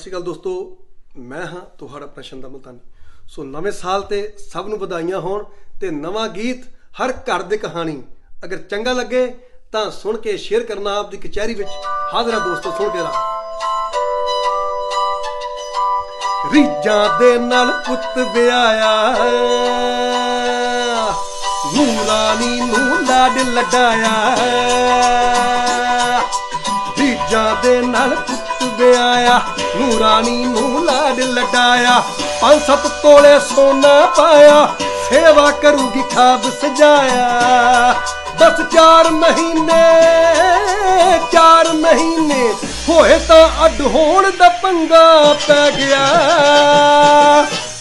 ਸਤਿ ਸ਼੍ਰੀ ਅਕਾਲ ਦੋਸਤੋ, ਮੈਂ ਹਾਂ ਤੁਹਾਡਾ ਪ੍ਰਸ਼ਨ ਦਾ ਮਤਾਨੀ ਸੋ ਨਵੇਂ ਸਾਲ ਤੇ ਸਭ ਨੂੰ ਵਧਾਈਆਂ ਹੋਣ ਤੇ ਨਵਾਂ ਗੀਤ ਹਰ ਘਰ ਦੀ ਕਹਾਣੀ। ਅਗਰ ਚੰਗਾ ਲੱਗੇ ਤਾਂ ਸੁਣ ਕੇ ਸ਼ੇਅਰ ਕਰਨਾ ਆਪਦੀ ਕਚਹਿਰੀ ਵਿੱਚ। ਹਾਜ਼ਰਾ ਦੋਸਤੋ, ਸੁਣ ਕੇ ਰਾ ਰੀਜਾਂ ਦੇ ਨਾਲ ਪੁੱਤ ਵਿਆਇਆ ਨੂਰਾਨੀ ਨੂੰ ਲਾਡ ਲਡਾਇਆ ਰੀਜਾਂ ਦੇ ਨਾਲ ਪੁੱਤ ਵਿਆਇਆ ਨੂਰਾਨੀ ਨੂੰ ਲਾਡ ਲਡਾਇਆ ਪੰਜ ਸੱਤ ਤੋਲੇ ਸੋਨਾ ਪਾਇਆ, ਸੇਵਾ ਕਰੂਗੀ ਖਾਬ ਸਜਾਇਆ। ਬਸ ਚਾਰ ਮਹੀਨੇ ਚਾਰ ਮਹੀਨੇ, ਹੋਏ ਤਾਂ ਅੱਡ ਹੋਣ ਦਾ ਪੰਗਾ ਪੈ ਗਿਆ।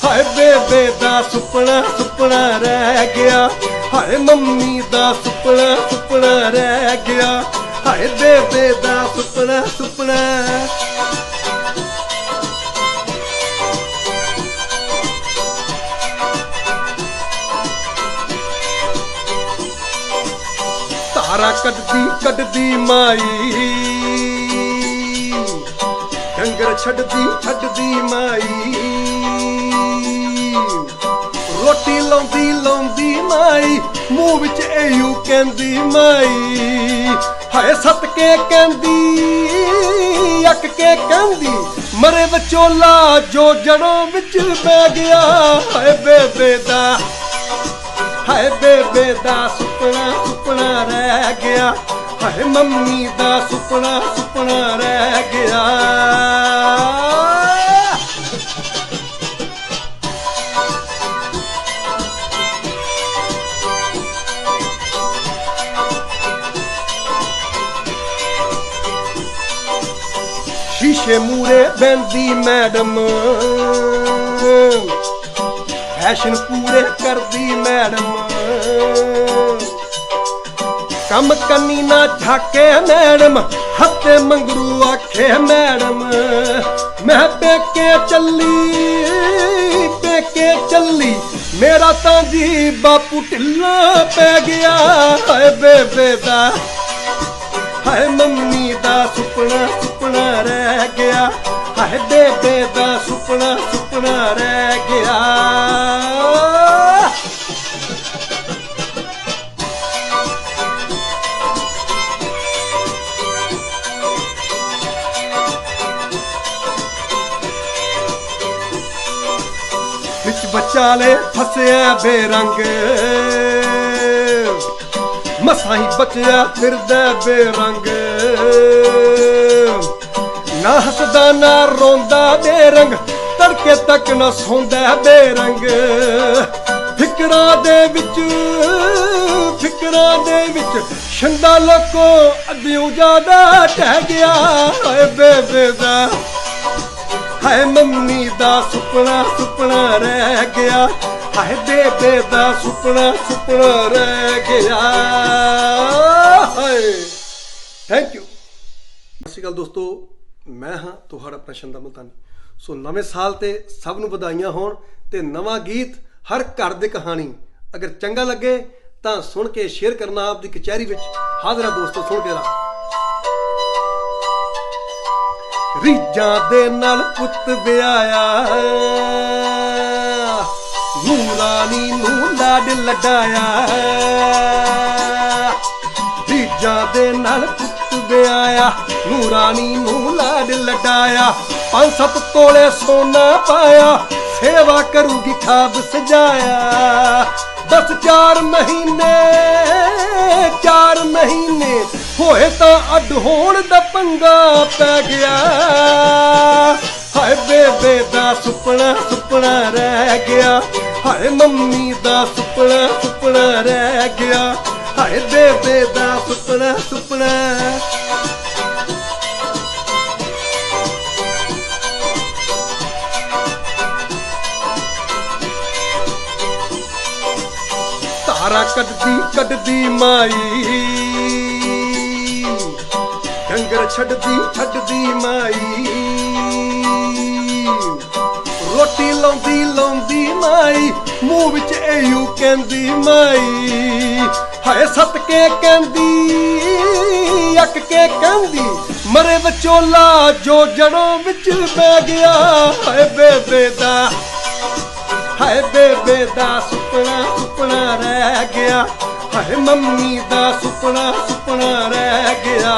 ਹਾਏ ਬੇਬੇ ਦਾ ਸੁਪਨਾ ਸੁਪਨਾ ਰਹਿ ਗਿਆ। ਹਾਏ ਮੰਮੀ ਦਾ ਸੁਪਨਾ ਸੁਪਨਾ ਰਹਿ ਗਿਆ। ਹਾਏ ਬੇਬੇ ਦਾ ਸੁਪਨਾ ਸੁਪਨਾ। ਤਾਰਾ ਕੱਢਦੀ ਕੱਢਦੀ ਮਾਈ। ਡੰਗਰ ਛੱਡਦੀ ਛੱਡਦੀ ਮਾਈ। ਰੋਟੀ ਲਾਉਂਦੀ ਲਾਉਂਦੀ ਮਾਈ। ਮੂੰਹ ਵਿੱਚ ਇਹੂ ਕਹਿੰਦੀ ਮਾਈ। ਹਾਏ ਸੱਤ ਕੇ ਕਹਿੰਦੀ, ਅੱਕ ਕੇ ਕਹਿੰਦੀ, ਮਰੇ ਵਿਚੋਲਾ ਜੋ ਜੜੋਂ ਵਿੱਚ ਪੈ ਗਿਆ। ਹਾਏ ਬੇਬੇ ਦਾ, ਹਾਏ ਬੇਬੇ ਦਾ ਸੁਪਨਾ ਸੁਪਨਾ ਰਹਿ ਗਿਆ। ਹਾਏ ਮੰਮੀ ਦਾ ਸੁਪਨਾ ਸੁਪਨਾ ਰਹਿ ਗਿਆ। ਸ਼ੀਸ਼ੇ ਮੂਰੇ ਬੈੰਦੀ ਮੈਡਮ। ਫੈਸ਼ਨ ਪੂਰੇ ਕਰਦੀ ਮੈਡਮ। ਕੰਮ ਕੰਨੀ ਨਾ ਝਾਕੇ ਮੈਡਮ ਹੱਤੇ ਮੰਗਰੂ ਆਖੇ ਮੈਡਮ। ਮੈਂ ਪੇਕੇ ਚੱਲੀ ਪੇਕੇ ਚੱਲੀ, ਮੇਰਾ ਤਾਂ ਜੀ ਬਾਪੂ ਢਿੱਲਾ ਪੈ ਗਿਆ। ਹਾਏ ਬੇਬੇ ਦਾ। ਹਾਏ ਮੰਮੀ ਦਾ ਸੁਪਨਾ ਸੁਪਨਾ ਰਹਿ ਗਿਆ। ਹਾਏ ਬੇਬੇ ਦਾ ਸੁਪਨਾ ਸੁਪਨਾ ਰਹਿ ਗਿਆ। ਵਿੱਚ ਬਚਾਲੇ ਫਸਿਆ ਬੇਰੰਗ। ਮਸਾਂ ਹੀ ਬਚਿਆ ਫਿਰਦਾ ਬੇਰੰਗ। ਨਾ ਹੱਸਦਾ, ਨਾ ਰੋਂਦਾ ਬੇਰੰਗ, ਤੜਕੇ ਤੱਕ ਨਾ ਸੌਂਦਾ ਬੇਰੰਗ। ਫਿਕਰਾਂ ਦੇ ਵਿੱਚ, ਫਿਕਰਾਂ ਦੇ ਵਿੱਚ ਛੰਦਾ ਲੋਕੋ ਅੱਧਿਓ ਜ਼ਿਆਦਾ ਟਹਿ ਗਿਆ। ਹਾਏ ਬੇਬੇ ਦਾ ਹਾਏ ਮੰਮੀ ਦਾ ਸੁਪਨਾ ਸੁਪਨਾ ਰਹਿ ਗਿਆ। ਹਾਏ ਬੇਬੇ ਦਾ ਸੁਪਨਾ ਸੁਪਨਾ ਰਹਿ ਗਿਆ। ਹਾਏ। ਥੈਂਕ ਯੂ ਸਤਿ ਸ਼੍ਰੀ ਅਕਾਲ ਦੋਸਤੋ, ਮੈਂ ਹਾਂ ਤੁਹਾਡਾ ਪ੍ਰਸ਼ਨ ਦਾ ਮਤਾਨੀ ਸੋ ਨਵੇਂ ਸਾਲ ਤੇ ਸਭ ਨੂੰ ਵਧਾਈਆਂ ਹੋਣ ਤੇ ਨਵਾਂ ਗੀਤ ਹਰ ਘਰ ਦੀ ਕਹਾਣੀ। ਅਗਰ ਚੰਗਾ ਲੱਗੇ ਤਾਂ ਸੁਣ ਕੇ ਸ਼ੇਅਰ ਕਰਨਾ ਆਪਦੀ ਕਚਹਿਰੀ ਵਿੱਚ। ਹਾਜ਼ਰਾ ਦੋਸਤੋ, ਸੁਣ ਕੇ ਰਾ ਰੀਜਾਂ ਦੇ ਨਾਲ ਪੁੱਤ ਵਿਆਇਆ ਨੂਰਾਨੀ ਨੂੰ ਲਾਡ ਲਡਾਇਆ ਰੀਜਾਂ ਦੇ ਨਾਲ ਪੁੱਤ ਵਿਆਇਆ ਨੂਰਾਨੀ ਨੂੰ ਲਾਡ ਲਡਾਇਆ ਪੰਜ ਸੱਤ ਤੋਲੇ ਸੋਨਾ ਪਾਇਆ, ਸੇਵਾ ਕਰੂਗੀ ਖਾਬ ਸਜਾਇਆ। ਬਸ ਚਾਰ ਮਹੀਨੇ ਚਾਰ ਮਹੀਨੇ, ਹੋਏ ਤਾਂ ਅੱਡ ਹੋਣ ਦਾ ਪੰਗਾ ਪੈ ਗਿਆ। ਹਾਏ ਬੇਬੇ ਦਾ ਸੁਪਨਾ ਸੁਪਨਾ ਰਹਿ ਗਿਆ। ਹਾਏ ਮੰਮੀ ਦਾ ਸੁਪਨਾ ਸੁਪਨਾ ਰਹਿ ਗਿਆ। ਹਾਏ ਬੇਬੇ ਦਾ ਸੁਪਨਾ ਸੁਪਨਾ। ਤਾਰਾ ਕੱਢਦੀ ਕੱਢਦੀ ਮਾਈ। ਡੰਗਰ ਛੱਡਦੀ ਛੱਡਦੀ ਮਾਈ। ਰੋਟੀ ਲਾਉਂਦੀ ਲਾਉਂਦੀ ਮਾਈ। ਮੂੰਹ ਵਿੱਚ ਇਹੂ ਕਹਿੰਦੀ ਮਾਈ। ਹਾਏ, ਸੱਤ ਕੇ ਕਹਿੰਦੀ, ਅੱਕ ਕੇ ਕਹਿੰਦੀ, ਮਰੇ ਵਿਚੋਲਾ ਜੋ ਜੜੋਂ ਵਿੱਚ ਪੈ ਗਿਆ। ਹਾਏ, ਬੇਬੇ ਦਾ, ਹਾਏ, ਬੇਬੇ ਦਾ ਸੁਪਨਾ ਸੁਪਨਾ ਰਹਿ ਗਿਆ। ਹਾਏ, ਮੰਮੀ ਦਾ ਸੁਪਨਾ ਸੁਪਨਾ ਰਹਿ ਗਿਆ।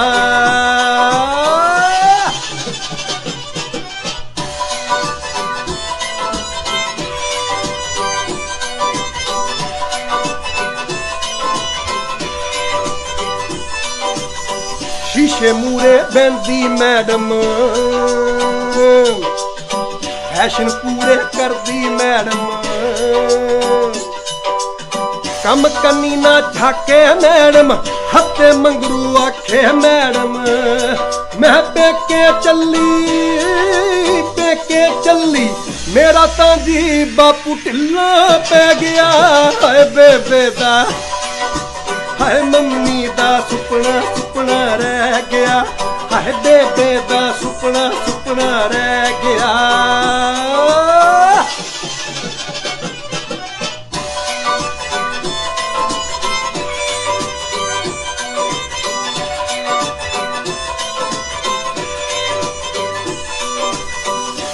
ਸ਼ੀਸ਼ੇ ਮੂਰੇ ਬੈੰਦੀ ਮੈਡਮ। ਫੈਸ਼ਨ ਪੂਰੇ ਕਰਦੀ ਮੈਡਮ। ਕੰਮ ਕੰਨੀ ਨਾ ਝਾਕੇ ਮੈਡਮ ਹੱਤੇ ਮੰਗਰੂ ਆਖੇ ਮੈਡਮ। ਮੈਂ ਪੇਕੇ ਚੱਲੀ ਪੇਕੇ ਚੱਲੀ, ਮੇਰਾ ਤਾਂ ਜੀ ਬਾਪੂ ਢਿੱਲਾ ਪੈ ਗਿਆ। ਹਾਏ ਬੇਬੇ ਦਾ, ਹਾਏ ਮੰਮੀ ਦਾ ਸੁਪਨਾ ਸੁਪਨਾ ਰਹਿ ਗਿਆ। ਹਾਏ ਬੇਬੇ ਦਾ ਸੁਪਨਾ ਸੁਪਨਾ ਰਹਿ ਗਿਆ।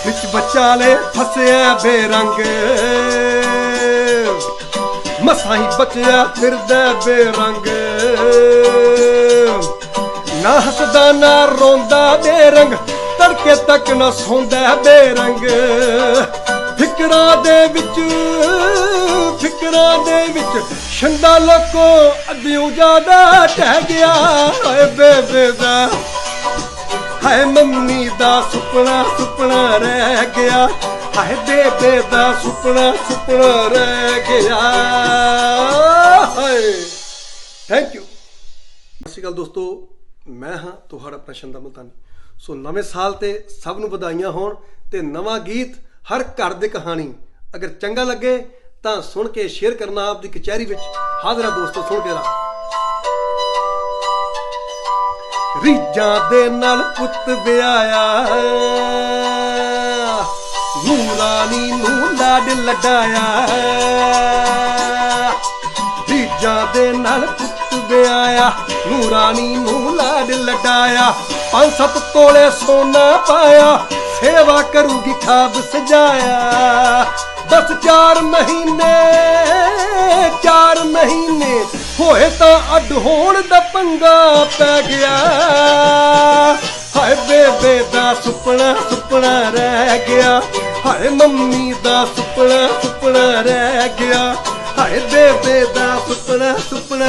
ਵਿੱਚ ਬਚਾਲੇ ਫਸਿਆ ਬੇਰੰਗ। ਮਸਾਂ ਹੀ ਬਚਿਆ ਫਿਰਦਾ ਬੇਰੰਗ। ਨਾ ਹੱਸਦਾ, ਨਾ ਰੋਂਦਾ ਬੇਰੰਗ, ਤੜਕੇ ਤੱਕ ਨਾ ਸੌਂਦਾ ਬੇਰੰਗ। ਫਿਕਰਾਂ ਦੇ ਵਿੱਚ, ਫਿਕਰਾਂ ਦੇ ਵਿੱਚ ਛੰਦਾ ਲੋਕੋ ਅੱਧਿਓ ਜ਼ਿਆਦਾ ਟਹਿ ਗਿਆ। ਓਏ ਬੇਬੇ ਦਾ ਹਾਏ ਮੰਮੀ ਦਾ ਸੁਪਨਾ ਸੁਪਨਾ ਰਹਿ ਗਿਆ। ਹਾਏ ਬੇਬੇ ਦਾ ਸੁਪਨਾ ਸੁਪਨਾ ਰਹਿ ਗਿਆ। ਹਾਏ। ਥੈਂਕ ਯੂ ਸਤਿ ਸ਼੍ਰੀ ਅਕਾਲ ਦੋਸਤੋ। ਮੈਂ ਹਾਂ, ਤੁਹਾਡਾ ਪ੍ਰਸ਼ਨ ਦਾ ਮਲਤਾਨੀ। ਸੋ ਨਵੇਂ ਸਾਲ ਤੇ ਸਭ ਨੂੰ ਵਧਾਈਆਂ ਹੋਣ ਤੇ ਨਵਾਂ ਗੀਤ ਹਰ ਘਰ ਦੀ ਕਹਾਣੀ। ਅਗਰ ਚੰਗਾ ਲੱਗੇ ਤਾਂ ਸੁਣ ਕੇ ਸ਼ੇਅਰ ਕਰਨਾ ਆਪਦੀ ਕਚਹਿਰੀ ਵਿੱਚ। ਹਾਜ਼ਰਾ ਦੋਸਤੋ, ਸੁਣ ਕੇ ਰਾ ਰੀਜਾਂ ਦੇ ਨਾਲ ਪੁੱਤ ਵਿਆਇਆ ਨੂਰਾਨੀ ਨੂੰ ਲਾਡ ਲਡਾਇਆ ਰੀਜਾਂ ਦੇ ਨਾਲ ਪੁੱਤ ਵਿਆਇਆ ਨੂਰਾਨੀ ਨੂੰ ਲਾਡ ਲਡਾਇਆ ਪੰਜ ਸੱਤ ਤੋਲੇ ਸੋਨਾ ਪਾਇਆ, ਸੇਵਾ ਕਰੂਗੀ ਖਾਬ ਸਜਾਇਆ। ਬਸ 4 ਮਹੀਨੇ 4 ਮਹੀਨੇ, ਹੋਏ ਤਾਂ ਅੱਡ ਹੋਣ ਦਾ ਪੰਗਾ ਪੈ ਗਿਆ। ਹਾਏ ਬੇਬੇ ਦਾ ਸੁਪਨਾ ਸੁਪਨਾ ਰਹਿ ਗਿਆ। ਹਾਏ ਮੰਮੀ ਦਾ ਸੁਪਨਾ ਸੁਪਨਾ ਰਹਿ ਗਿਆ। ਹਾਏ ਬੇਬੇ ਦਾ ਸੁਪਨਾ ਸੁਪਨਾ।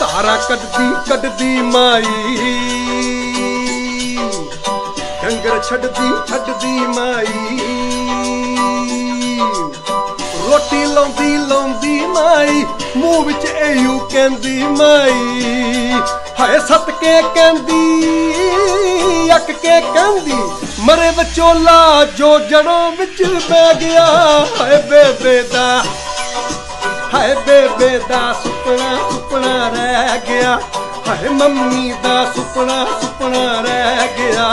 ਤਾਰਾ ਕੱਢਦੀ ਕੱਢਦੀ ਮਾਈ। ਡੰਗਰ ਛੱਡਦੀ ਛੱਡਦੀ ਮਾਈ। ਰੋਟੀ ਲਾਉਂਦੀ ਲਾਉਂਦੀ ਮਾਈ। ਮੂੰਹ ਵਿੱਚ ਇਹੂ ਕਹਿੰਦੀ ਮਾਈ। ਹਾਏ ਸੱਤ ਕੇ ਕਹਿੰਦੀ, ਅੱਕ ਕੇ ਕਹਿੰਦੀ, ਮਰੇ ਵਿਚੋਲਾ ਜੋ ਜੜੋਂ ਵਿੱਚ ਪੈ ਗਿਆ। ਹਾਏ ਬੇਬੇ ਦਾ, ਹਾਏ ਬੇਬੇ ਦਾ ਸੁਪਨਾ ਸੁਪਨਾ ਰਹਿ ਗਿਆ। ਹਾਏ ਮੰਮੀ ਦਾ ਸੁਪਨਾ ਸੁਪਨਾ ਰਹਿ ਗਿਆ।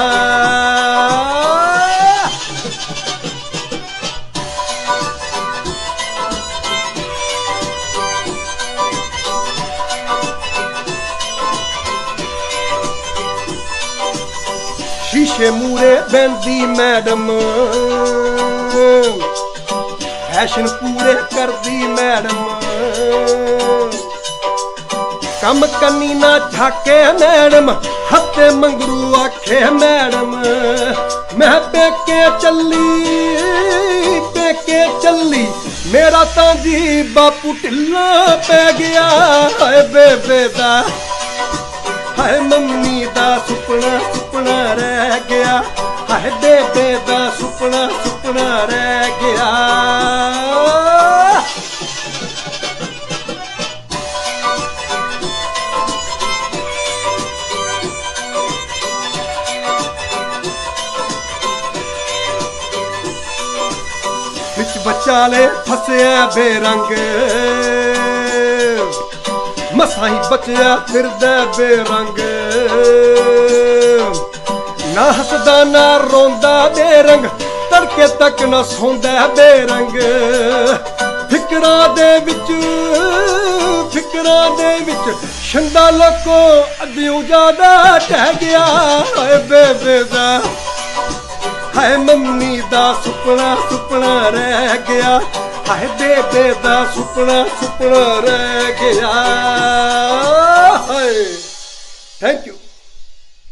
ਸ਼ੀਸ਼ੇ ਮੂਰੇ ਬੈੰਦੀ ਮੈਡਮ। ਫੈਸ਼ਨ ਪੂਰੇ ਕਰਦੀ ਮੈਡਮ। ਕੰਮ ਕੰਨੀ ਨਾ ਝਾਕੇ ਮੈਡਮ ਹੱਤੇ ਮੰਗਰੂ ਆਖੇ ਮੈਡਮ। ਮੈਂ ਪੇਕੇ ਚੱਲੀ ਪੇਕੇ ਚੱਲੀ, ਮੇਰਾ ਤਾਂ ਜੀ ਬਾਪੂ ਢਿੱਲਾ ਪੈ ਗਿਆ। ਹਾਏ ਬੇਬੇ ਦਾ। ਹਾਏ ਮੰਮੀ ਦਾ ਸੁਪਨਾ ਸੁਪਨਾ ਰਹਿ ਗਿਆ। ਹਾਏ ਬੇਬੇ ਦਾ ਸੁਪਨਾ ਸੁਪਨਾ ਰਹਿ ਗਿਆ। ਵਿੱਚ ਬਚਾਲੇ ਫਸਿਆ ਬੇਰੰਗ। ਮਸਾਂ ਹੀ ਬਚਿਆ ਫਿਰਦਾ ਬੇਰੰਗ। ਨਾ ਹੱਸਦਾ, ਨਾ ਰੋਂਦਾ ਬੇਰੰਗ, ਤੜਕੇ ਤੱਕ ਨਾ ਸੌਂਦਾ ਬੇਰੰਗ। ਫਿਕਰਾਂ ਦੇ ਵਿੱਚ, ਫਿਕਰਾਂ ਦੇ ਵਿੱਚ ਛੰਦਾ ਲੋਕੋ ਅੱਧਿਓ ਜ਼ਿਆਦਾ ਟਹਿ ਗਿਆ। ਓਏ ਬੇਬੇ ਦਾ ਹਾਏ ਮੰਮੀ ਦਾ ਸੁਪਨਾ ਸੁਪਨਾ ਰਹਿ ਗਿਆ। ਹਾਏ ਬੇਬੇ ਦਾ ਸੁਪਨਾ ਸੁਪਨਾ ਰਹਿ ਗਿਆ। ਹਾਏ। Thank you